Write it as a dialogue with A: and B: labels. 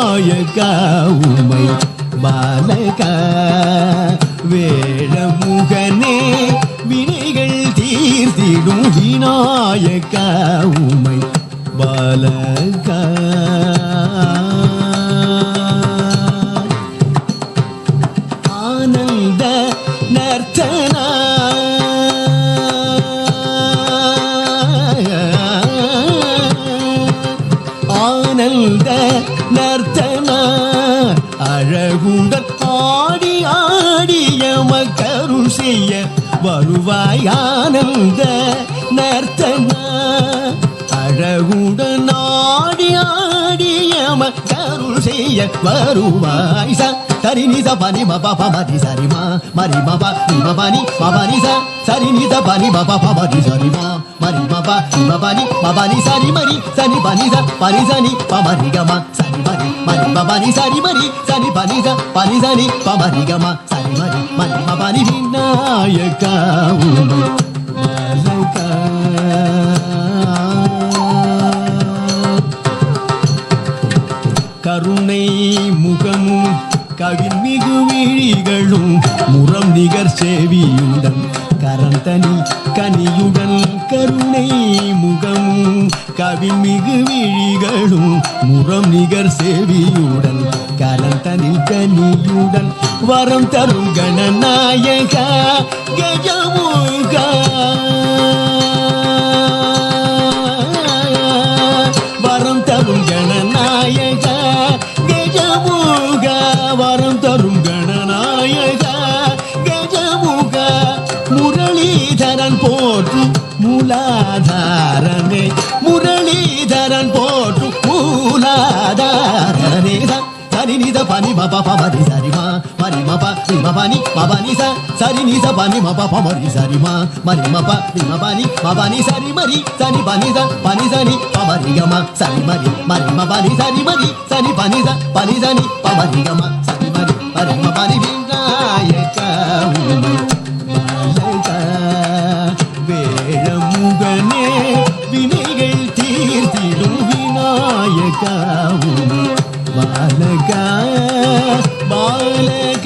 A: விநாயகா உமை பாலக. வேளமுகனே வினைகள் தீர்த்திடும் விநாயக உமை பாலக. ஆனந்த நர்த்தனா. ஆனந்த நர்த்தனா அழகுடன் ஆடி ஆடிய மக்கருள் செய்ய வருவாய் ஆனந்த நர்த்தனா. அழகுடன் ஆடி ஆடிய மக்கருள் செய்ய வருவாய் ச. சரி நிச பனி மப பமதி சரிமா மரி மப நிம பனி மபனி ச. சரி நிச பனி மப பமதி சரிமா மா மரி மப நிம பனி மபனி சரி மரி சனி பனி ச பனி சனி பமரி கம சரி மரி மரி மபனி சரி மரி சனி பனி ச பனி சனி பமரி கம சரி மரி மரி மபனி விநாயகா உமை பாலகா கருணை முகமும் கவின் மிகு விழிகளும் முரம் நிகர் சேவியுடன் கரந்தனி கனியுடன் கருணை முகமும் கவின்மிகு விழிகளும் முரம் நிகர் சேவியுடன் கரந்தனில் கனியுடன் வரம் தரும் கணநாயகா கஜமுகா மூலாதாரனே முரளிதரன் போற்று மூலாதாரனே சரி நித பனி மப பமரி சரி மா மரி மப நிம பனி மபனி ச சரி நித பனி மப பமரி சரி மா மரி மப நிம பனி மபனி சரி மரி சனி பனி ச பனி சனி பமரி கம சரி மரி மரி மபனி சரி மரி சனி பனி ச பனி சனி பமரி கம சரி மரி மரி மபனி விநாயக உமை బాలగా బాలగా